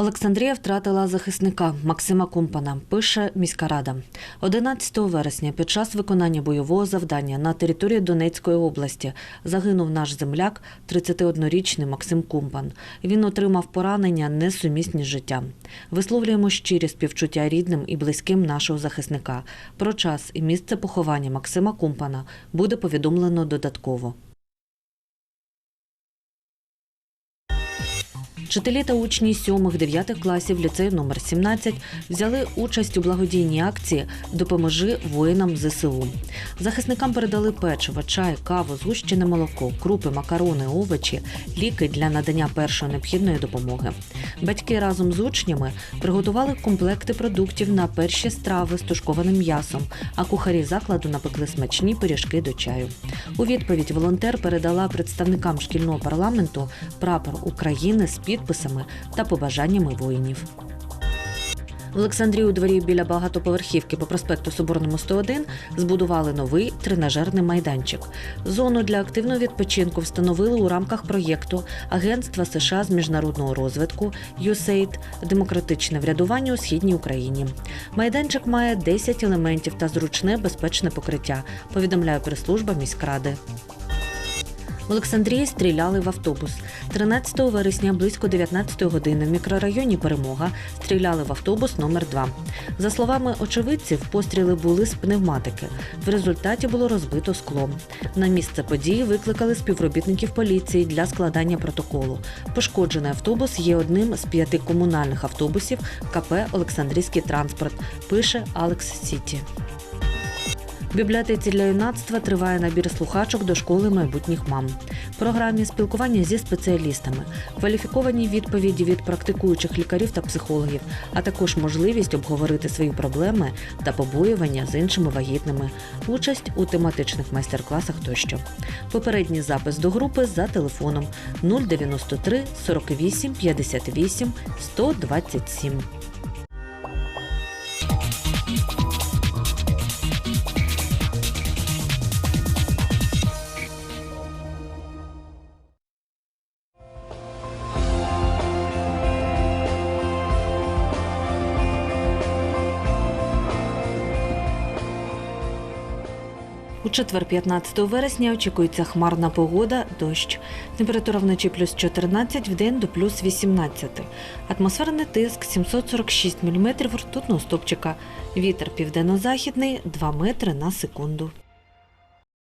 Олександрія втратила захисника Максима Кумпана. Пише міська рада. 11 вересня під час виконання бойового завдання на території Донецької області загинув наш земляк, 31-річний Максим Кумпан. Він отримав поранення несумісні з життям. Висловлюємо щирі співчуття рідним і близьким нашого захисника. Про час і місце поховання Максима Кумпана буде повідомлено додатково. Вчителі та учні 7-9 класів ліцею номер 17 взяли участь у благодійній акції Допоможи воїнам ЗСУ. Захисникам передали печиво, чай, каву, згущене молоко, крупи, макарони, овочі, ліки для надання першої необхідної допомоги. Батьки разом з учнями приготували комплекти продуктів на перші страви з тушкованим м'ясом, а кухарі закладу напекли смачні пиріжки до чаю. У відповідь волонтер передала представникам шкільного парламенту прапор України з підписами та побажаннями воїнів. В Олександрії у дворі біля багатоповерхівки по проспекту Соборному 101 збудували новий тренажерний майданчик. Зону для активного відпочинку встановили у рамках проєкту Агентства США з міжнародного розвитку USAID демократичне врядування у східній Україні. Майданчик має 10 елементів та зручне безпечне покриття. Повідомляє прес-служба міськради. В Олександрії стріляли в автобус. 13 вересня близько 19 години в мікрорайоні Перемога стріляли в автобус номер 2 За словами очевидців, постріли були з пневматики. В результаті було розбито скло. На місце події викликали співробітників поліції для складання протоколу. Пошкоджений автобус є одним з п'яти комунальних автобусів КП Олександрійський транспорт. Пише Алекс Сіті. В бібліотеці для юнацтва триває набір слухачок до школи майбутніх мам. В програмі спілкування зі спеціалістами, кваліфіковані відповіді від практикуючих лікарів та психологів, а також можливість обговорити свої проблеми та побоювання з іншими вагітними, участь у тематичних майстер-класах тощо. Попередній запис до групи за телефоном 093 48 58 127. У четвер, 15 вересня, очікується хмарна погода, дощ. Температура вночі плюс 14, вдень до плюс 18. Атмосферний тиск 746 мм ртутного стопчика. Вітер південно-західний 2 метри на секунду.